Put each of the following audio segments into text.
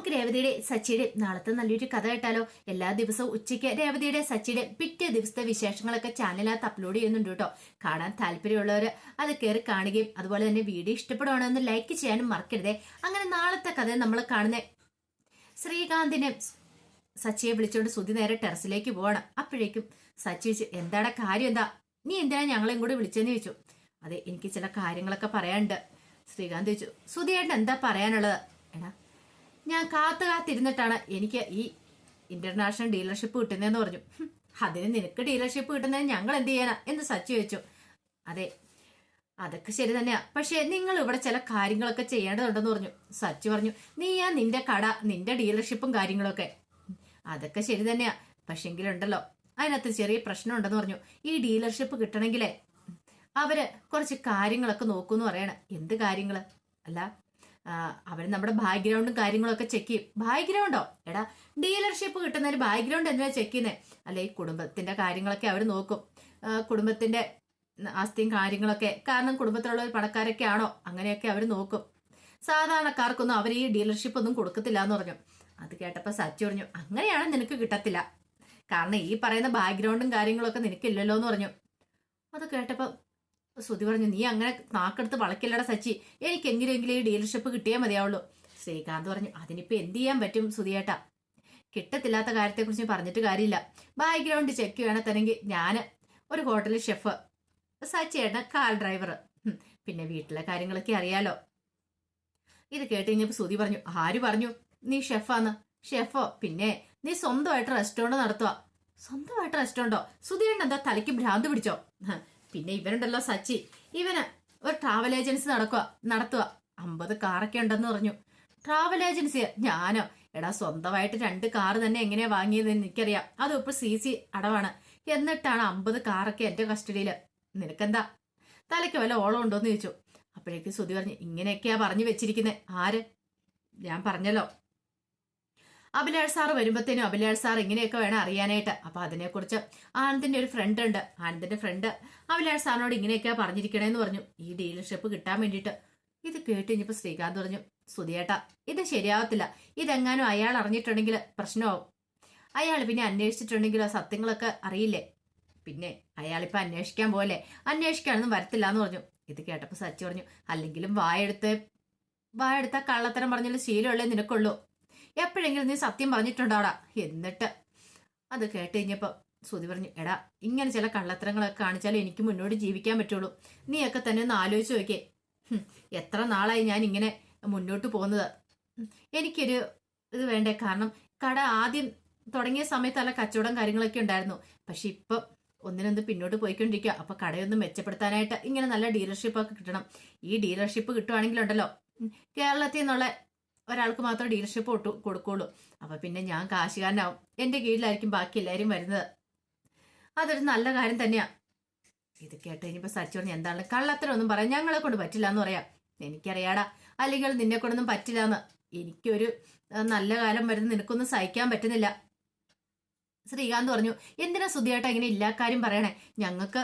നമുക്ക് രേവതിയുടെ സച്ചിയുടെ നാളത്തെ നല്ലൊരു കഥ കേട്ടാലോ? എല്ലാ ദിവസവും ഉച്ചയ്ക്ക് രേവതിയുടെ സച്ചിയുടെ പിറ്റേ ദിവസത്തെ വിശേഷങ്ങളൊക്കെ ചാനലിനകത്ത് അപ്ലോഡ് ചെയ്യുന്നുണ്ട് കേട്ടോ. കാണാൻ താല്പര്യമുള്ളവർ അത് കയറി കാണുകയും അതുപോലെ തന്നെ വീഡിയോ ഇഷ്ടപ്പെടുവാണെന്ന് ലൈക്ക് ചെയ്യാനും മറക്കരുതേ. അങ്ങനെ നാളത്തെ കഥ നമ്മൾ കാണുന്ന ശ്രീകാന്തിനെ സച്ചിയെ വിളിച്ചുകൊണ്ട് സുധി നേരെ ടെറസിലേക്ക് പോകണം അപ്പോഴേക്കും സച്ചി ചോദിച്ചു എന്താടാ കാര്യം എന്താ? നീ എന്തിനാ ഞങ്ങളെയും കൂടെ വിളിച്ചെന്ന്? ചോദിച്ചു. അതെ എനിക്ക് ചില കാര്യങ്ങളൊക്കെ പറയാനുണ്ട്. ശ്രീകാന്ത് ചോദിച്ചു സുധിയേട്ടൻ എന്താ പറയാനുള്ളത്? എടാ ഞാൻ കാത്തു കാത്തിരുന്നിട്ടാണ് എനിക്ക് ഈ ഇന്റർനാഷണൽ ഡീലർഷിപ്പ് കിട്ടുന്നതെന്ന് പറഞ്ഞു. "ഹും, അതിന് നിനക്ക് ഡീലർഷിപ്പ് കിട്ടുന്നതിന് ഞങ്ങൾ എന്ത് ചെയ്യാനാ എന്ന് സച്ചി വെച്ചു അതെ അതൊക്കെ ശരി തന്നെയാ. പക്ഷേ നിങ്ങൾ ഇവിടെ ചില കാര്യങ്ങളൊക്കെ ചെയ്യേണ്ടതുണ്ടെന്ന് പറഞ്ഞു. സച്ചു പറഞ്ഞു നീയാ നിന്റെ കട നിന്റെ ഡീലർഷിപ്പും കാര്യങ്ങളൊക്കെ. അതൊക്കെ ശരി തന്നെയാ. പക്ഷെങ്കിലുണ്ടല്ലോ അതിനകത്ത് ചെറിയ പ്രശ്നം ഉണ്ടെന്ന് പറഞ്ഞു. ഈ ഡീലർഷിപ്പ് കിട്ടണമെങ്കിലേ അവർ കുറച്ച് കാര്യങ്ങളൊക്കെ നോക്കൂന്ന് പറയണ. എന്ത് കാര്യങ്ങൾ? അല്ല ആ, അവർ നമ്മുടെ ബാക്ക്ഗ്രൗണ്ടും കാര്യങ്ങളൊക്കെ ചെക്ക് ചെയ്യും. ബാക്ക്ഗ്രൗണ്ടോ എടാ ഡീലർഷിപ്പ് കിട്ടുന്നതിന് ബാക്ക്ഗ്രൗണ്ട് എന്തിനാ ചെക്ക് ചെയ്യുന്നത് അല്ലെ കുടുംബത്തിന്റെ കാര്യങ്ങളൊക്കെ അവർ നോക്കും. കുടുംബത്തിന്റെ ആസ്തിയും കാര്യങ്ങളൊക്കെ കാരണം കുടുംബത്തിലുള്ള ഒരു പണക്കാരൊക്കെ ആണോ? അങ്ങനെയൊക്കെ അവർ നോക്കും. സാധാരണക്കാർക്കൊന്നും അവർ ഈ ഡീലർഷിപ്പ് ഒന്നും കൊടുക്കത്തില്ല എന്ന് പറഞ്ഞു. അത് കേട്ടപ്പോൾ സച്ചി പറഞ്ഞു അങ്ങനെയാണ് നിനക്ക് കിട്ടത്തില്ല. കാരണം ഈ പറയുന്ന ബാക്ക്ഗ്രൗണ്ടും കാര്യങ്ങളൊക്കെ നിനക്കില്ലല്ലോ എന്ന് പറഞ്ഞു. അത് കേട്ടപ്പോൾ ശ്രുതി പറഞ്ഞു നീ അങ്ങനെ നാക്കെടുത്ത് വളക്കില്ലട സച്ചി. എനിക്ക് എങ്ങനെയെങ്കിലും ഈ ഡീലർഷിപ്പ് കിട്ടിയാൽ മതിയാവുള്ളൂ. ശ്രീകാന്ത് പറഞ്ഞു അതിനിപ്പോ എന്ത് ചെയ്യാൻ പറ്റും സുധിയേട്ടാ കിട്ടത്തില്ലാത്ത കാര്യത്തെക്കുറിച്ച് പറഞ്ഞിട്ട് കാര്യമില്ല. ബാക്ക്ഗ്രൗണ്ട് ചെക്ക് വേണത്തനെങ്കിൽ ഞാൻ ഒരു ഹോട്ടലിൽ ഷെഫ് സച്ചിയേട്ടൻ കാർ ഡ്രൈവർ പിന്നെ വീട്ടിലെ കാര്യങ്ങളൊക്കെ അറിയാലോ. ഇത് കേട്ട് കഴിഞ്ഞപ്പോൾ പറഞ്ഞു ആര് പറഞ്ഞു? നീ ഷെഫാന്ന് ഷെഫോ പിന്നെ നീ സ്വന്തമായിട്ട് റെസ്റ്റോറന്റ് നടത്തുക സ്വന്തമായിട്ട് റെസ്റ്റോറന്റോ സുധിയേട്ടൻ എന്താ തലയ്ക്ക് ഭ്രാന്ത് പിടിച്ചോ? പിന്നെ ഇവനുണ്ടല്ലോ സച്ചി. ഇവന് ഒരു ട്രാവൽ ഏജൻസി നടക്കുക നടത്തുക. അമ്പത് കാറൊക്കെ ഉണ്ടെന്ന് പറഞ്ഞു. ട്രാവൽ ഏജൻസി ഞാനോ? എടാ സ്വന്തമായിട്ട് രണ്ട് കാറ് തന്നെ എങ്ങനെയാ വാങ്ങിയത് എനിക്കറിയാം. അതും ഇപ്പൊ സി സി അടവാണ്. എന്നിട്ടാണ് അമ്പത് കാറൊക്കെ എന്റെ കസ്റ്റഡിയിൽ നിനക്കെന്താ? തലയ്ക്ക് വല്ല ഓളം ഉണ്ടോന്ന് ചോദിച്ചു. അപ്പോഴേക്ക് സുധി പറഞ്ഞു ഇങ്ങനെയൊക്കെയാ പറഞ്ഞു വെച്ചിരിക്കുന്നത് ആര്? ഞാൻ പറഞ്ഞല്ലോ. അഭിലാഷ് സാർ വരുമ്പോഴത്തേനും അഭിലാഷ് സാർ ഇങ്ങനെയൊക്കെ വേണം അറിയാനായിട്ട്. അപ്പോൾ അതിനെക്കുറിച്ച് ആനന്ദിന്റെ ഒരു ഫ്രണ്ട് ഉണ്ട്. ആനന്ദിന്റെ ഫ്രണ്ട് അഭിലാഷ് സാറിനോട് ഇങ്ങനെയൊക്കെയാ പറഞ്ഞിരിക്കണേന്ന് പറഞ്ഞു. ഈ ഡീലർഷിപ്പ് കിട്ടാൻ വേണ്ടിയിട്ട്. ഇത് കേട്ട് കഴിഞ്ഞപ്പോ ശ്രീകാന്ത് പറഞ്ഞു സുധിയേട്ടാ ഇത് ശരിയാവത്തില്ല. ഇതെങ്ങാനും അയാൾ അറിഞ്ഞിട്ടുണ്ടെങ്കിൽ പ്രശ്നമാവും. അയാൾ പിന്നെ അന്വേഷിച്ചിട്ടുണ്ടെങ്കിലോ? സത്യങ്ങളൊക്കെ അറിയില്ലേ? പിന്നെ അയാളിപ്പോ അന്വേഷിക്കാൻ പോലെ അന്വേഷിക്കാനൊന്നും വരത്തില്ല എന്ന് പറഞ്ഞു. ഇത് കേട്ടപ്പോൾ സച്ചി പറഞ്ഞു അല്ലെങ്കിലും വായെടുത്ത് വായെടുത്ത കള്ളത്തരം പറഞ്ഞാലും ശീലമുള്ളേ നിനക്കുള്ളൂ. എപ്പോഴെങ്കിലും നീ സത്യം പറഞ്ഞിട്ടുണ്ടാടാ. എന്നിട്ട് അത് കേട്ട് കഴിഞ്ഞപ്പോ സുതി പറഞ്ഞു എടാ ഇങ്ങനെ ചില കള്ളത്തരങ്ങളൊക്കെ കാണിച്ചാലേ എനിക്ക് മുന്നോട്ട് ജീവിക്കാൻ പറ്റുള്ളൂ. നീയൊക്കെ തന്നെ ഒന്ന് ആലോചിച്ച് നോക്കേ എത്ര നാളായി ഞാൻ ഇങ്ങനെ മുന്നോട്ട് പോകുന്നത്? എനിക്കൊരു ഇത് വേണ്ടേ? കാരണം കട ആദ്യം തുടങ്ങിയ സമയത്ത് നല്ല കച്ചവടം കാര്യങ്ങളൊക്കെ ഉണ്ടായിരുന്നു. പക്ഷെ ഇപ്പൊ ഒന്നിനൊന്ന് പിന്നോട്ട് പോയിക്കൊണ്ടിരിക്കുക. അപ്പൊ കടയൊന്ന് മെച്ചപ്പെടുത്താനായിട്ട് ഇങ്ങനെ നല്ല ഡീലർഷിപ്പ് ഒക്കെ കിട്ടണം. ഈ ഡീലർഷിപ്പ് കിട്ടുവാണെങ്കിലുണ്ടല്ലോ. കേരളത്തിൽ നിന്നുള്ള ഒരാൾക്ക് മാത്രം ഡീലർഷിപ്പ് ഒട്ടു കൊടുക്കുള്ളൂ. അപ്പൊ പിന്നെ ഞാൻ കാശുകാരനാവും. എന്റെ കീഴിലായിരിക്കും ബാക്കി എല്ലാവരും വരുന്നത്. അതൊരു നല്ല കാര്യം തന്നെയാ. ഇത് കേട്ട് ഇനിയിപ്പോ സച്ചു എന്താണ്? കള്ളത്തരമൊന്നും പറയാം ഞങ്ങളെ കൊണ്ട് പറ്റില്ല എന്ന് പറയാം. എനിക്കറിയാടാ. അല്ലെങ്കിൽ നിന്നെ കൊണ്ടൊന്നും പറ്റില്ല എന്ന് എനിക്കൊരു നല്ല കാലം വരുന്ന നിനക്കൊന്നും സഹിക്കാൻ പറ്റുന്നില്ല. ശ്രീകാന്ത് പറഞ്ഞു എന്തിനാ സുധിയായിട്ട് ഇങ്ങനെ ഇല്ലാക്കാര്യം പറയണേ? ഞങ്ങൾക്ക്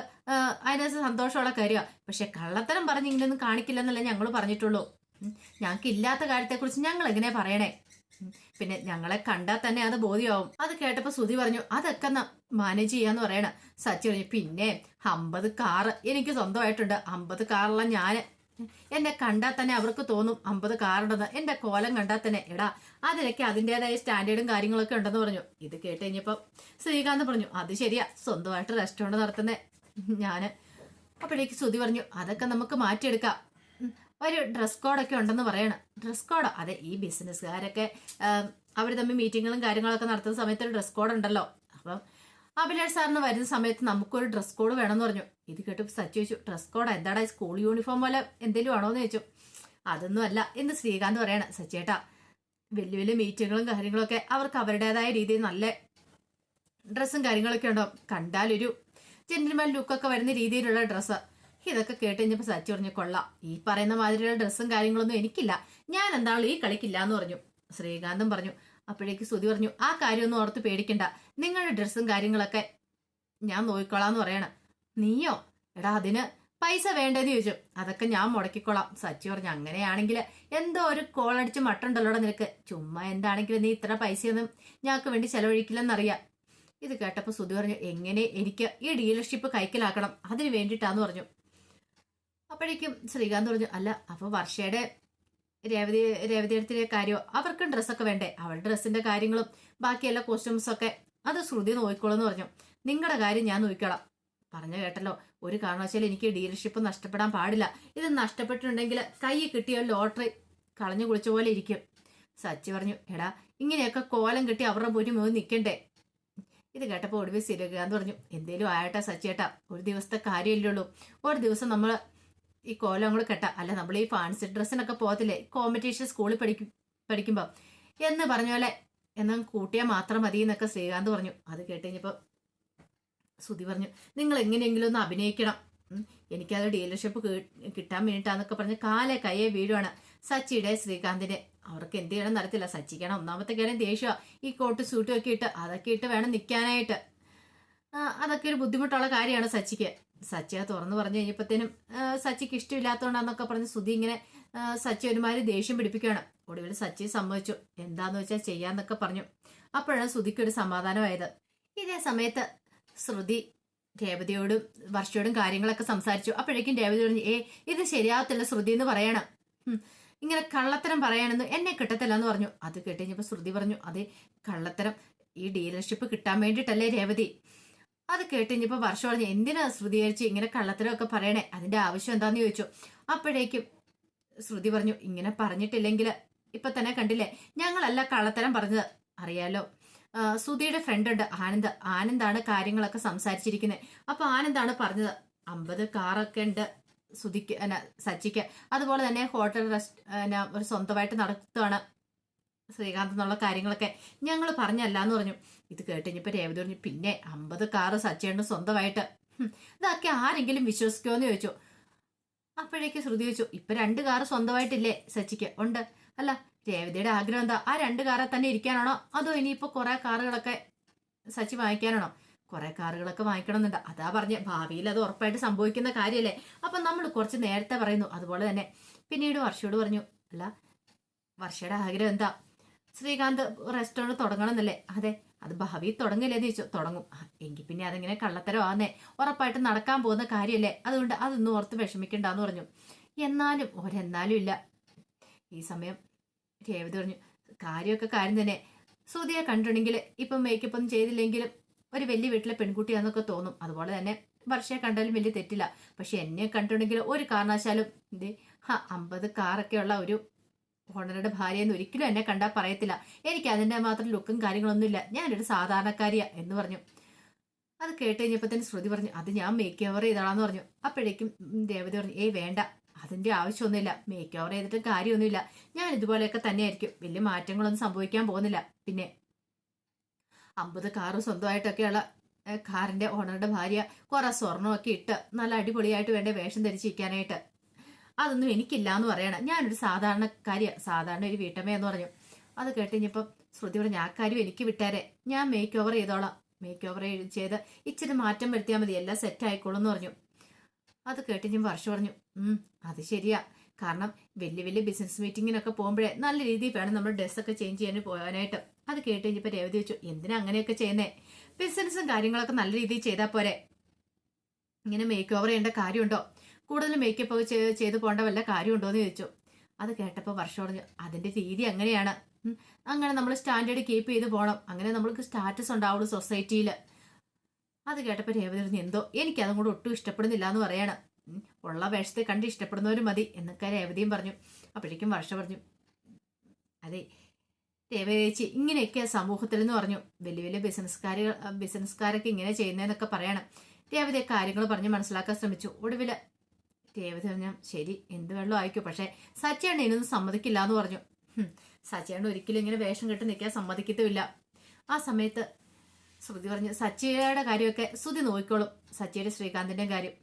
അതിനകത്ത് സന്തോഷമുള്ള കാര്യമാണ് പക്ഷെ കള്ളത്തരം പറഞ്ഞ് ഇങ്ങനെയൊന്നും കാണിക്കില്ലെന്നല്ല ഞങ്ങൾ പറഞ്ഞിട്ടുള്ളൂ. ഞങ്ങൾക്ക് ഇല്ലാത്ത കാര്യത്തെക്കുറിച്ച് ഞങ്ങൾ എങ്ങനെ പറയണേ പിന്നെ ഞങ്ങളെ കണ്ടാൽ തന്നെ അത് ബോധ്യമാവും. അത് കേട്ടപ്പോൾ സുധി പറഞ്ഞു അതൊക്കെ മാനേജ് ചെയ്യാന്ന് പറയണ. സച്ചി പറഞ്ഞു പിന്നെ അമ്പത് കാറ് എനിക്ക് സ്വന്തമായിട്ടുണ്ട്. അമ്പത് കാറുള്ള ഞാൻ എന്നെ കണ്ടാൽ തന്നെ അവർക്ക് തോന്നും അമ്പത് കാറുണ്ടെന്ന്. എന്റെ കോലം കണ്ടാൽ തന്നെ എടാ അതിനൊക്കെ അതിന്റെതായ സ്റ്റാൻഡേർഡും കാര്യങ്ങളൊക്കെ ഉണ്ടെന്ന് പറഞ്ഞു. ഇത് കേട്ട് ശ്രീകാന്ത് പറഞ്ഞു അത് ശരിയാ സ്വന്തമായിട്ട് റെസ്റ്റോറന്റ് നടത്തുന്നേ. ഞാൻ അപ്പോഴേക്ക് സുധി പറഞ്ഞു അതൊക്കെ നമുക്ക് മാറ്റിയെടുക്കാം. ഒരു ഡ്രസ് കോഡൊക്കെ ഉണ്ടെന്ന് പറയണം. ഡ്രസ് കോഡോ അതെ ഈ ബിസിനസ്സുകാരൊക്കെ അവർ തമ്മിൽ മീറ്റിങ്ങുകളും കാര്യങ്ങളൊക്കെ നടത്തുന്ന സമയത്ത് ഒരു ഡ്രസ് കോഡ് ഉണ്ടല്ലോ. അപ്പം അഭിലാഷ് സാറിന് വരുന്ന സമയത്ത് നമുക്കൊരു ഡ്രസ് കോഡ് വേണമെന്ന് പറഞ്ഞു. ഇത് കേട്ട് സച്ചു ചോദിച്ചു ഡ്രസ് കോഡ് എന്താടാ സ്കൂൾ യൂണിഫോം പോലെ എന്തെങ്കിലും ആണോ എന്ന് ചോദിച്ചു. അതൊന്നും അല്ല എന്ന് ശ്രീകാന്ത് പറയണം. സച്ചേട്ടാ വലിയ വലിയ മീറ്റിങ്ങുകളും കാര്യങ്ങളൊക്കെ അവർക്ക് അവരുടേതായ രീതിയിൽ നല്ല ഡ്രസ്സും കാര്യങ്ങളൊക്കെ ഉണ്ടാവും കണ്ടാലൊരു ജെന്റിൽമാൻ ലുക്കൊക്കെ വരുന്ന രീതിയിലുള്ള ഡ്രസ്സ് ഇതൊക്കെ കേട്ട് കഴിഞ്ഞപ്പോൾ സച്ചി പറഞ്ഞു കൊള്ളാം. ഈ പറയുന്ന മാതിരിയുള്ള ഡ്രസ്സും കാര്യങ്ങളൊന്നും എനിക്കില്ല. ഞാൻ എന്താണല്ലോ ഈ കളിക്കില്ല എന്ന് പറഞ്ഞു. ശ്രീകാന്തം പറഞ്ഞു. അപ്പോഴേക്ക് സ്തുതി പറഞ്ഞു ആ കാര്യമൊന്നും ഓർത്ത് പേടിക്കണ്ട. നിങ്ങളുടെ ഡ്രസ്സും കാര്യങ്ങളൊക്കെ ഞാൻ നോക്കിക്കോളാന്ന് പറയണം. നീയോ? എടാ അതിന് പൈസ വേണ്ടത് ചോദിച്ചു. അതൊക്കെ ഞാൻ മുടക്കിക്കോളാം. സച്ചി പറഞ്ഞു അങ്ങനെയാണെങ്കിൽ എന്തോ ഒരു കോൾ കോളടിച്ച് മട്ടുണ്ടല്ലോടെ നിനക്ക്. ചുമ്മാ എന്താണെങ്കിലും നീ ഇത്ര പൈസയൊന്നും ഞങ്ങൾക്ക് വേണ്ടി ചെലവഴിക്കില്ലെന്നറിയാം. ഇത് കേട്ടപ്പോൾ സുധി പറഞ്ഞു എങ്ങനെ എനിക്ക് ഈ ഡീലർഷിപ്പ് കൈക്കലാക്കണം. അതിന് വേണ്ടിയിട്ടാന്ന് പറഞ്ഞു. അപ്പോഴേക്കും ശ്രീകാന്ത് പറഞ്ഞു അല്ല അപ്പോൾ വർഷയുടെ രേവതി രേവതിയുടെ കാര്യമോ അവർക്കും ഡ്രസ്സൊക്കെ വേണ്ടേ? അവളുടെ ഡ്രസ്സിന്റെ കാര്യങ്ങളും ബാക്കി കോസ്റ്റ്യൂംസ് ഒക്കെ അത് ശ്രുതി നോക്കിക്കോളെന്ന് പറഞ്ഞു. നിങ്ങളുടെ കാര്യം ഞാൻ നോക്കിക്കോളാം. പറഞ്ഞു കേട്ടല്ലോ ഒരു കാരണവശാലും എനിക്ക് ഡീലർഷിപ്പ് നഷ്ടപ്പെടാൻ പാടില്ല. ഇത് നഷ്ടപ്പെട്ടിട്ടുണ്ടെങ്കിൽ കൈ കിട്ടിയ ലോട്ടറി കളഞ്ഞു കുളിച്ച പോലെ ഇരിക്കും. സച്ചി പറഞ്ഞു എടാ ഇങ്ങനെയൊക്കെ കോലം കിട്ടി അവരുടെ പോയി നിൽക്കണ്ടേ ഇത് കേട്ടപ്പോൾ ഒടുവിൽ സ്ഥിരകാന്ന് പറഞ്ഞു എന്തേലും ആയട്ടാ സച്ചിയേട്ടാ ഒരു ദിവസത്തെ കാര്യമില്ലുള്ളൂ ഒരു ദിവസം നമ്മൾ ഈ കോലം കൂടെ കെട്ട. അല്ല നമ്മൾ ഈ ഫാൻസി ഡ്രസ്സിനൊക്കെ പോകത്തില്ലേ? കോമ്പറ്റീഷൻ സ്കൂളിൽ പഠിക്കും പഠിക്കുമ്പോൾ എന്ന് പറഞ്ഞ പോലെ എന്നാൽ കൂട്ടിയാൽ മാത്രം മതി എന്നൊക്കെ ശ്രീകാന്ത് പറഞ്ഞു. അത് കേട്ട് കഴിഞ്ഞപ്പോൾ ശ്രുതി പറഞ്ഞു നിങ്ങൾ എങ്ങനെയെങ്കിലും ഒന്ന് അഭിനയിക്കണം. എനിക്കത് ഡീലർഷിപ്പ് കിട്ടാൻ വേണ്ടിയിട്ടാന്നൊക്കെ പറഞ്ഞ് കാലെ കയ്യെ വീഴുവാണ് സച്ചിയുടെ ശ്രീകാന്തിന്റെ അവർക്ക് എന്ത് ചെയ്യണം നടത്തില്ല സച്ചിക്കാണ് ഒന്നാമത്തെ കാര്യം ദേഷ്യമാണ് ഈ കോട്ട് സൂട്ടും ഒക്കെ ഇട്ട് അതൊക്കെ ഇട്ട് വേണം നിൽക്കാനായിട്ട് അതൊക്കെ ഒരു ബുദ്ധിമുട്ടുള്ള കാര്യമാണ് സച്ചിക്ക്. സച്ചി അത് തുറന്നു പറഞ്ഞു കഴിഞ്ഞപ്പോഴത്തേനും സച്ചിക്ക് ഇഷ്ടമില്ലാത്തതുകൊണ്ടാന്നൊക്കെ പറഞ്ഞ് സുധി ഇങ്ങനെ സച്ചി ഒരുമാതിരി ദേഷ്യം പിടിപ്പിക്കുകയാണ്. ഒടുവിൽ സച്ചി സമ്മതിച്ചു. എന്താന്ന് വെച്ചാൽ ചെയ്യാന്നൊക്കെ പറഞ്ഞു. അപ്പോഴാണ് സുധിക്ക് ഒരു സമാധാനമായത്. ഇതേ സമയത്ത് ശ്രുതി രേവതിയോടും വർഷയോടും കാര്യങ്ങളൊക്കെ സംസാരിച്ചു. അപ്പോഴേക്കും രേവതി പറഞ്ഞു ഏ ഇത് ശരിയാവത്തില്ല ശ്രുതി എന്ന് പറയണം. ഇങ്ങനെ കള്ളത്തരം പറയാനെന്ന് എന്നെ കിട്ടത്തില്ല എന്ന് പറഞ്ഞു. അത് കേട്ടുകഴിഞ്ഞപ്പോൾ ശ്രുതി പറഞ്ഞു അതെ കള്ളത്തരം ഈ ഡീലർഷിപ്പ് കിട്ടാൻ വേണ്ടിയിട്ടല്ലേ രേവതി? അത് കേട്ട് വർഷം പറഞ്ഞു എന്തിനാ ശ്രുതികരിച്ച് ഇങ്ങനെ കള്ളത്തരമൊക്കെ പറയണേ? അതിന്റെ ആവശ്യം എന്താന്ന് ചോദിച്ചു. അപ്പോഴേക്കും ശ്രുതി പറഞ്ഞു ഇങ്ങനെ പറഞ്ഞിട്ടില്ലെങ്കിൽ ഇപ്പൊ തന്നെ കണ്ടില്ലേ? ഞങ്ങളല്ല കള്ളത്തരം പറഞ്ഞത്. അറിയാലോ. സുധിയുടെ ഫ്രണ്ട് ഉണ്ട് ആനന്ദ്. ആനന്ദാണ് കാര്യങ്ങളൊക്കെ സംസാരിച്ചിരിക്കുന്നത് അപ്പൊ ആനന്ദാണ് പറഞ്ഞത് അമ്പത് കാറൊക്കെ ഉണ്ട് സുധിക്ക് സച്ചിക്ക്. അതുപോലെ തന്നെ ഹോട്ടൽ റെസ്റ്റ് ഒരു സ്വന്തമായിട്ട് നടത്തുകയാണ് ശ്രീകാന്ത് എന്നുള്ള കാര്യങ്ങളൊക്കെ ഞങ്ങൾ പറഞ്ഞല്ല എന്ന് പറഞ്ഞു. ഇത് കേട്ട് രേവതി പറഞ്ഞു പിന്നെ അമ്പത് കാറ് സച്ചേണ്ടും സ്വന്തമായിട്ട്. ഇതൊക്കെ ആരെങ്കിലും വിശ്വസിക്കുമോ എന്ന് ചോദിച്ചു. അപ്പോഴേക്ക് ശ്രുതി ചോദിച്ചു ഇപ്പൊ രണ്ട് കാറ് സ്വന്തമായിട്ടില്ലേ സച്ചിക്ക്? ഉണ്ട്. അല്ല രേവതിയുടെ ആഗ്രഹം എന്താ? ആ രണ്ട് കാറിൽ തന്നെ ഇരിക്കാനാണോ? അതോ ഇനിയിപ്പോ കുറെ കാറുകളൊക്കെ സച്ചി വാങ്ങിക്കാനാണോ? കുറെ കാറുകളൊക്കെ വാങ്ങിക്കണമെന്നുണ്ട്. അതാ പറഞ്ഞ ഭാവിയിൽ അത് ഉറപ്പായിട്ട് സംഭവിക്കുന്ന കാര്യമല്ലേ അപ്പൊ നമ്മൾ കുറച്ച് നേരത്തെ പറയുന്നു അതുപോലെ തന്നെ. പിന്നീട് വർഷയോട് പറഞ്ഞു അല്ല വർഷയുടെ ആഗ്രഹം എന്താ? ശ്രീകാന്ത് റെസ്റ്റോറന്റ് തുടങ്ങണമെന്നല്ലേ? അതെ. അത് ഭാവി തുടങ്ങില്ലേ എന്ന് ചോദിച്ചു. തുടങ്ങും. എങ്കിൽ പിന്നെ അതിങ്ങനെ കള്ളത്തരമാന്നേ ഉറപ്പായിട്ട് നടക്കാൻ പോകുന്ന കാര്യമല്ലേ അതുകൊണ്ട് അതൊന്നും ഓർത്ത് വിഷമിക്കണ്ടെന്ന് പറഞ്ഞു. എന്നാലും ഒരെന്നാലും ഇല്ല. ഈ സമയം രേവതി പറഞ്ഞു കാര്യമൊക്കെ കാര്യം തന്നെ. ശ്രുതിയെ കണ്ടിട്ടുണ്ടെങ്കിൽ ഇപ്പം മേക്കപ്പ് ഒന്നും ചെയ്തില്ലെങ്കിലും ഒരു വലിയ വീട്ടിലെ പെൺകുട്ടിയാന്നൊക്കെ തോന്നും. അതുപോലെ തന്നെ വർഷയെ കണ്ടാലും വലിയ തെറ്റില്ല. പക്ഷെ എന്നെ കണ്ടിട്ടുണ്ടെങ്കിൽ ഒരു കാരണവശാലും ഇത് അമ്പത് കാറൊക്കെയുള്ള ഒരു ഓണറുടെ ഭാര്യയെന്ന് ഒരിക്കലും എന്നെ കണ്ടാൽ പറയത്തില്ല. എനിക്ക് അതിന്റെ മാത്രം ലുക്കും കാര്യങ്ങളൊന്നുമില്ല. ഞാനൊരു സാധാരണക്കാരിയാ എന്ന് പറഞ്ഞു. അത് കേട്ട് കഴിഞ്ഞപ്പോൾ തന്നെ ശ്രുതി പറഞ്ഞു അത് ഞാൻ മേക്ക് ഓവർ ചെയ്താളാന്ന് പറഞ്ഞു. അപ്പോഴേക്കും ദേവതി പറഞ്ഞു ഏയ് വേണ്ട അതിന്റെ ആവശ്യമൊന്നുമില്ല. മേക്ക് ഓവർ ചെയ്തിട്ട് കാര്യമൊന്നുമില്ല. ഞാൻ ഇതുപോലെയൊക്കെ തന്നെയായിരിക്കും. വലിയ മാറ്റങ്ങളൊന്നും സംഭവിക്കാൻ പോകുന്നില്ല. പിന്നെ അമ്പത് കാറ് സ്വന്തമായിട്ടൊക്കെയുള്ള കാറിന്റെ ഓണറുടെ ഭാര്യ കുറെ സ്വർണമൊക്കെ ഇട്ട് നല്ല അടിപൊളിയായിട്ട് വേണ്ട വേഷം ധരിച്ചിരിക്കാനായിട്ട്. അതൊന്നും എനിക്കില്ല എന്ന് പറയണം. ഞാനൊരു സാധാരണക്കാരി സാധാരണ ഒരു വീട്ടമ്മയെന്ന് പറഞ്ഞു. അത് കേട്ടുകഴിഞ്ഞപ്പം ശ്രുതി പറഞ്ഞു ആ കാര്യം എനിക്ക് വിട്ടാരെ. ഞാൻ മേക്ക് ഓവർ ചെയ്തോളാം. മേക്ക് ഓവർ ചെയ്ത് ഇച്ചിരി മാറ്റം വരുത്തിയാൽ മതി. എല്ലാം സെറ്റ് ആയിക്കോളും എന്ന് പറഞ്ഞു. അത് കേട്ടുകഴിഞ്ഞ് വർഷം പറഞ്ഞു അത് ശരിയാ. കാരണം വലിയ വലിയ ബിസിനസ് മീറ്റിങ്ങിനൊക്കെ പോകുമ്പോഴേ നല്ല രീതിയിൽ വേണം നമ്മൾ ഡ്രസ്സൊക്കെ ചേഞ്ച് ചെയ്യാൻ പോകാനായിട്ട്. അത് കേട്ട് കഴിഞ്ഞപ്പോൾ രേവതി വെച്ചു എന്തിനാ അങ്ങനെയൊക്കെ ചെയ്യുന്നേ? ബിസിനസ്സും കാര്യങ്ങളൊക്കെ നല്ല രീതിയിൽ ചെയ്താൽ പോരെ. ഇങ്ങനെ മേക്ക് ഓവർ ചെയ്യേണ്ട കാര്യമുണ്ടോ? കൂടുതൽ മേക്കപ്പ് ഒക്കെ ചെയ്ത് ചെയ്ത് പോകേണ്ട വല്ല കാര്യമുണ്ടോയെന്ന് ചോദിച്ചു. അത് കേട്ടപ്പോൾ വർഷം പറഞ്ഞു അതിന്റെ രീതി അങ്ങനെയാണ്. അങ്ങനെ നമ്മൾ സ്റ്റാൻഡേർഡ് കീപ്പ് ചെയ്ത് പോകണം അങ്ങനെ നമ്മൾക്ക് സ്റ്റാറ്റസ് ഉണ്ടാവുള്ളൂ സൊസൈറ്റിയിൽ അത് കേട്ടപ്പോൾ രേവതി എന്തോ? എനിക്കതും കൂടെ ഒട്ടും ഇഷ്ടപ്പെടുന്നില്ല എന്ന് പറയാണ് ഉള്ള വേഷത്തെ കണ്ട് ഇഷ്ടപ്പെടുന്നവർ മതി എന്നൊക്കെ രേവതിയും പറഞ്ഞു. അപ്പോഴേക്കും വർഷ പറഞ്ഞു അതെ രേവതേച്ചി ഇങ്ങനെയൊക്കെ സമൂഹത്തിൽ എന്ന് പറഞ്ഞു. വലിയ വലിയ ബിസിനസ്സുകാർ ബിസിനസ്സുകാരൊക്കെ ഇങ്ങനെ ചെയ്യുന്നതെന്നൊക്കെ പറയണം. രേവതി കാര്യങ്ങൾ പറഞ്ഞ് മനസ്സിലാക്കാൻ ശ്രമിച്ചു. ഒടുവിൽ രേവതി ശരി എന്ത് വെള്ളം ആയിക്കോ. പക്ഷേ സച്ചിയാണ് ഇതിനൊന്നും സമ്മതിക്കില്ല എന്ന് പറഞ്ഞു. ഹും, സച്ചിയാണ് ഒരിക്കലും ഇങ്ങനെ വേഷം കെട്ട് നിൽക്കാൻ സമ്മതിക്കത്തുമില്ല. ആ സമയത്ത് ശ്രുതി പറഞ്ഞു സച്ചിയുടെ കാര്യമൊക്കെ ശ്രുതി നോക്കിക്കോളും. സച്ചിയുടെ ശ്രീകാന്തിന്റെ കാര്യം.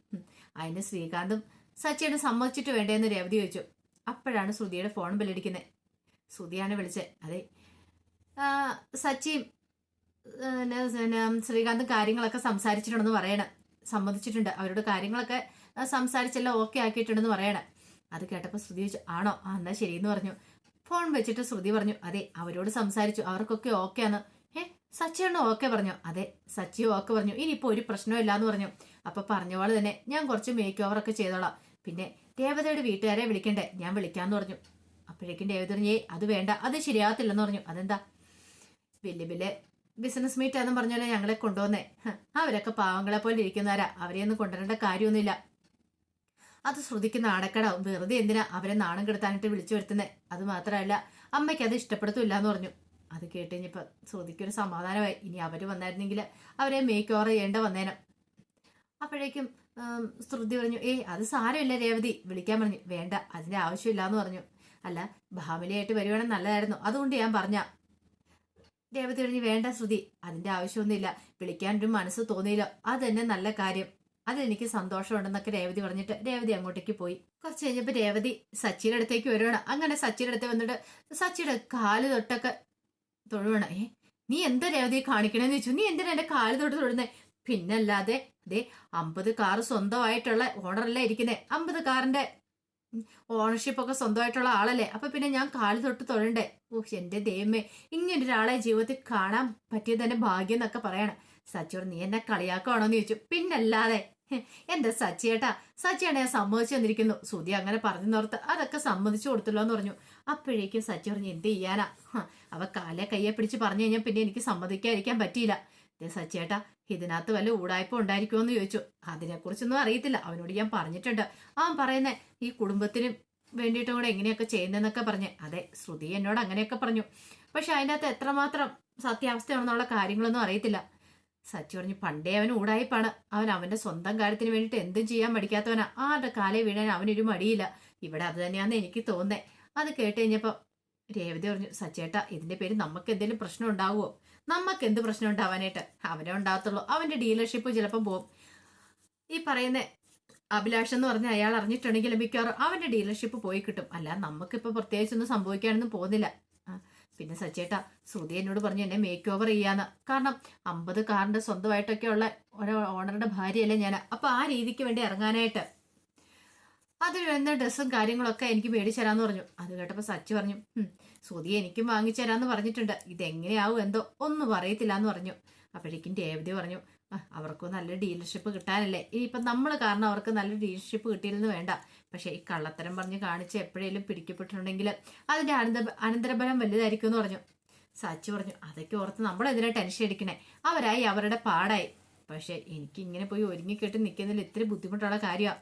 അതിന് ശ്രീകാന്തും സച്ചിയുടെ സമ്മതിച്ചിട്ട് വേണ്ടേന്ന് രേവതി ചോദിച്ചു. അപ്പോഴാണ് ശ്രുതിയുടെ ഫോൺ ബില്ലടിക്കുന്നത്. ശ്രുതിയാണ് വിളിച്ചത്. അതെ സച്ചിയും ശ്രീകാന്തും കാര്യങ്ങളൊക്കെ സംസാരിച്ചിട്ടുണ്ടെന്ന് പറയണം. സമ്മതിച്ചിട്ടുണ്ട്. അവരോട് കാര്യങ്ങളൊക്കെ സംസാരിച്ചെല്ലാം ഓക്കെ ആക്കിയിട്ടുണ്ടെന്ന് പറയണേ. അത് കേട്ടപ്പോൾ ശ്രുതി ചോദിച്ചു ആണോ? ആ എന്നാ ശരിയെന്ന് പറഞ്ഞു. ഫോൺ വെച്ചിട്ട് ശ്രുതി പറഞ്ഞു അതെ അവരോട് സംസാരിച്ചു അവർക്കൊക്കെ ഓക്കെ ആണ്. ഏ സച്ചിയാണ് ഓക്കെ പറഞ്ഞു. അതെ സച്ചി ഓക്കെ പറഞ്ഞു. ഇനിയിപ്പോൾ ഒരു പ്രശ്നവും എന്ന് പറഞ്ഞു. അപ്പൊ പറഞ്ഞ പോലെ തന്നെ ഞാൻ കുറച്ച് മേക്ക് ഓവറൊക്കെ ചെയ്തോളാം. പിന്നെ ദേവതയുടെ വീട്ടുകാരെ വിളിക്കണ്ടേ? ഞാൻ വിളിക്കാന്ന് പറഞ്ഞു. അപ്പോഴേക്കും ദേവത പറഞ്ഞു അത് വേണ്ട അത് ശരിയാകത്തില്ലെന്ന് പറഞ്ഞു. അതെന്താ? വലിയ വലിയ ബിസിനസ് മീറ്റ് ആണെന്ന് പറഞ്ഞാലേ ഞങ്ങളെ കൊണ്ടുവന്നേ. അവരൊക്കെ പാവങ്ങളെ പോലെ ഇരിക്കുന്നവരാ. അവരെയൊന്നും കൊണ്ടുവരേണ്ട കാര്യമൊന്നുമില്ല. അത് ശ്രുതിക്ക് ആടക്കട വെറുതെ എന്തിനാ അവരെ നാണം കെടുത്താനായിട്ട് വിളിച്ചു വരുത്തുന്നത് അത് മാത്രമല്ല അമ്മയ്ക്ക് അത് ഇഷ്ടപ്പെടുത്തില്ല എന്ന് പറഞ്ഞു. അത് കേട്ട് കഴിഞ്ഞപ്പോ ശ്രുതിക്കൊരു സമാധാനമായി. ഇനി അവർ വന്നായിരുന്നെങ്കിൽ അവരെ മേക്ക് ഓവർ ചെയ്യേണ്ട വന്നേനം. അപ്പോഴേക്കും ശ്രുതി പറഞ്ഞു ഏയ് അത് സാരമില്ല രേവതി. വിളിക്കാൻ പറഞ്ഞു. വേണ്ട അതിന്റെ ആവശ്യമില്ല എന്ന് പറഞ്ഞു. അല്ല ഭാമിലിയായിട്ട് വരുവാണെങ്കിൽ നല്ലതായിരുന്നു. അതുകൊണ്ട് ഞാൻ പറഞ്ഞ. രേവതി പറഞ്ഞു വേണ്ട ശ്രുതി അതിന്റെ ആവശ്യമൊന്നുമില്ല. വിളിക്കാൻ ഒരു മനസ്സ് തോന്നിയില്ല. അത് തന്നെ നല്ല കാര്യം. അതെനിക്ക് സന്തോഷമുണ്ടെന്നൊക്കെ രേവതി പറഞ്ഞിട്ട് രേവതി അങ്ങോട്ടേക്ക് പോയി. കുറച്ച് കഴിഞ്ഞപ്പോൾ രേവതി സച്ചിയുടെ അടുത്തേക്ക് വരുവാണ്. അങ്ങനെ സച്ചിയുടെ അടുത്ത് വന്നിട്ട് സച്ചിയുടെ കാൽ തൊട്ടൊക്കെ തൊഴുവാണ് ഏ നീ എന്താ രേവതി കാണിക്കണേന്ന് ചോദിച്ചു. നീ എന്തിനാ എന്റെ കാൽ തൊട്ട് തൊഴുന്നേ പിന്നല്ലാതെ ദേ അമ്പത് കാറ് സ്വന്തമായിട്ടുള്ള ഓണറല്ല ഇരിക്കുന്നേ. അമ്പത് കാറിന്റെ ഓണർഷിപ്പ് ഒക്കെ സ്വന്തമായിട്ടുള്ള ആളല്ലേ. അപ്പൊ പിന്നെ ഞാൻ കാൽ തൊട്ട് തൊഴണ്ടേ ഓ എന്റെ ദൈവമേ ഇങ്ങനെ ഒരാളെ ജീവിതത്തിൽ കാണാൻ പറ്റിയത് തന്നെ ഭാഗ്യം എന്നൊക്കെ പറയണം. സച്ചിയോട് നീ എന്നെ കളിയാക്കുവാണോന്ന് ചോദിച്ചു. പിന്നല്ലാതെ എന്റെ സച്ചിയേട്ടാ സച്ചിയാണ് ഞാൻ സമ്മതിച്ചു തന്നിരിക്കുന്നു. സുധി അങ്ങനെ പറഞ്ഞു നോർത്ത് അതൊക്കെ സമ്മതിച്ചു കൊടുത്തല്ലോ എന്ന് പറഞ്ഞു. അപ്പോഴേക്കും സച്ചി പറഞ്ഞു എന്ത് ചെയ്യാനാ? അവ കാലെ കയ്യെ പിടിച്ച് പറഞ്ഞു കഴിഞ്ഞാൽ പിന്നെ എനിക്ക് സമ്മതിക്കാതിരിക്കാൻ പറ്റിയില്ല. ദേ സച്ചിയേട്ടാ ഇതിനകത്ത് വല്ല ഊടായ്പ ഉണ്ടായിരിക്കുമെന്ന് ചോദിച്ചു. അതിനെക്കുറിച്ചൊന്നും അറിയത്തില്ല. അവനോട് ഞാൻ പറഞ്ഞിട്ടുണ്ട്. അവൻ പറയുന്നേ ഈ കുടുംബത്തിന് വേണ്ടിയിട്ടും കൂടെ എങ്ങനെയൊക്കെ ചെയ്യുന്നതെന്നൊക്കെ പറഞ്ഞ്. അതെ ശ്രുതി എന്നോട് അങ്ങനെയൊക്കെ പറഞ്ഞു. പക്ഷെ അതിന്റെ അകത്ത് എത്രമാത്രം സത്യാവസ്ഥയാണെന്നുള്ള കാര്യങ്ങളൊന്നും അറിയത്തില്ല. സച്ചി പറഞ്ഞു പണ്ടേ അവൻ ഊടായിപ്പാണ്. അവൻ അവന്റെ സ്വന്തം കാര്യത്തിന് വേണ്ടിയിട്ട് എന്തും ചെയ്യാൻ മടിക്കാത്തവനാ. ആരുടെ കാലെ വീഴാൻ അവനൊരു മടിയില്ല. ഇവിടെ അത് തന്നെയാന്ന് എനിക്ക് തോന്നേ. അത് കേട്ട് കഴിഞ്ഞപ്പോ രേവതി പറഞ്ഞു സച്ചേട്ടാ ഇതിന്റെ പേര് നമുക്ക് എന്തെങ്കിലും പ്രശ്നം ഉണ്ടാവുമോ നമുക്ക് എന്ത് പ്രശ്നം ഉണ്ടാവാനായിട്ട്? അവനെ ഉണ്ടാകത്തുള്ളൂ. അവന്റെ ഡീലർഷിപ്പ് ചിലപ്പം പോവും. ഈ പറയുന്ന അഭിലാഷ് എന്ന് പറഞ്ഞ അയാൾ അറിഞ്ഞിട്ടുണ്ടെങ്കിൽ മിക്കവാറും അവന്റെ ഡീലർഷിപ്പ് പോയി കിട്ടും. അല്ല നമുക്കിപ്പോ പ്രത്യേകിച്ചൊന്നും സംഭവിക്കാനൊന്നും പോകുന്നില്ല. പിന്നെ സച്ചേട്ട ശ്രുതി എന്നോട് പറഞ്ഞു എന്നെ മേക്ക് ഓവർ ചെയ്യാന്ന്. കാരണം അമ്പത് കാറിന്റെ സ്വന്തമായിട്ടൊക്കെ ഉള്ള ഓണറുടെ ഭാര്യയല്ലേ ഞാൻ അപ്പൊ ആ രീതിക്ക് വേണ്ടി ഇറങ്ങാനായിട്ട്. അതിന് വേണ്ട ഡ്രസ്സും കാര്യങ്ങളൊക്കെ എനിക്ക് മേടിച്ചു തരാന്ന് പറഞ്ഞു. അത് കേട്ടപ്പോ സച്ചി പറഞ്ഞു "ഉം, ശ്രുതി എനിക്കും വാങ്ങിച്ചു തരാന്ന് പറഞ്ഞിട്ടുണ്ട്. ഇതെങ്ങനെയാവും എന്തോ ഒന്നും പറയത്തില്ല എന്ന് പറഞ്ഞു. അപ്പോഴേക്കും രേവതി പറഞ്ഞു "ആ, അവർക്ക് നല്ല ഡീലർഷിപ്പ് കിട്ടാനല്ലേ? ഇനിയിപ്പം നമ്മൾ കാരണം അവർക്ക് നല്ല ഡീലർഷിപ്പ് കിട്ടിയിരുന്നു വേണ്ട. പക്ഷേ ഈ കള്ളത്തരം പറഞ്ഞ് കാണിച്ച് എപ്പോഴേലും പിടിക്കപ്പെട്ടിട്ടുണ്ടെങ്കിൽ അതിന്റെ അനന്ത അനന്തരഫലം വലുതായിരിക്കും എന്ന് പറഞ്ഞു. സച്ചു പറഞ്ഞു അതൊക്കെ ഓർത്ത് നമ്മൾ എന്തിനാ ടെൻഷൻ അടിക്കണേ? അവരായി അവരുടെ പാടായി. പക്ഷേ എനിക്ക് ഇങ്ങനെ പോയി ഒരുങ്ങിക്കെട്ട് നിൽക്കുന്നതിൽ ഇത്തിരി ബുദ്ധിമുട്ടുള്ള കാര്യമാണ്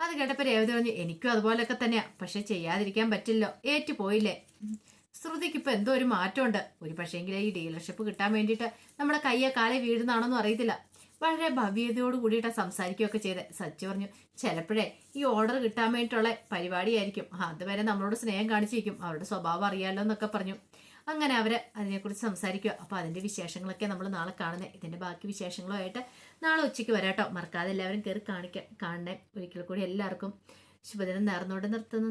അത് കേട്ടപ്പോൾ രേവതി പറഞ്ഞു എനിക്കും അതുപോലെയൊക്കെ തന്നെയാ. പക്ഷെ ചെയ്യാതിരിക്കാൻ പറ്റില്ലോ ഏറ്റു പോയില്ലേ ഉം. ശ്രുതിക്ക് ഇപ്പൊ എന്തോ ഒരു മാറ്റമുണ്ട്. ഒരു പക്ഷേങ്കിൽ ഈ ഡീലർഷിപ്പ് കിട്ടാൻ വേണ്ടിയിട്ട് നമ്മുടെ കയ്യെ കാലെ വീഴുന്നാണെന്നും അറിയത്തില്ല. വളരെ ഭവ്യതയോട് കൂടിയിട്ട് സംസാരിക്കുകയൊക്കെ ചെയ്ത്. സച്ചി പറഞ്ഞു ചിലപ്പോഴേ ഈ ഓർഡർ കിട്ടാൻ വേണ്ടിയിട്ടുള്ള പരിപാടിയായിരിക്കും. അതുവരെ നമ്മളോട് സ്നേഹം കാണിച്ചിരിക്കും. അവരുടെ സ്വഭാവം അറിയാമല്ലോ എന്നൊക്കെ പറഞ്ഞു. അങ്ങനെ അവർ അതിനെക്കുറിച്ച് സംസാരിക്കുക. അപ്പൊ അതിന്റെ വിശേഷങ്ങളൊക്കെ നമ്മൾ നാളെ കാണുന്നത് ഇതിന്റെ ബാക്കി വിശേഷങ്ങളുമായിട്ട് നാളെ ഉച്ചയ്ക്ക് വരാട്ടോ. മറക്കാതെ എല്ലാവരും കയറി കാണിക്കാൻ കാണണേ. ഒരിക്കൽ കൂടി എല്ലാവർക്കും ശുഭദിനം നേർന്നോടെ നിർത്തുന്നു.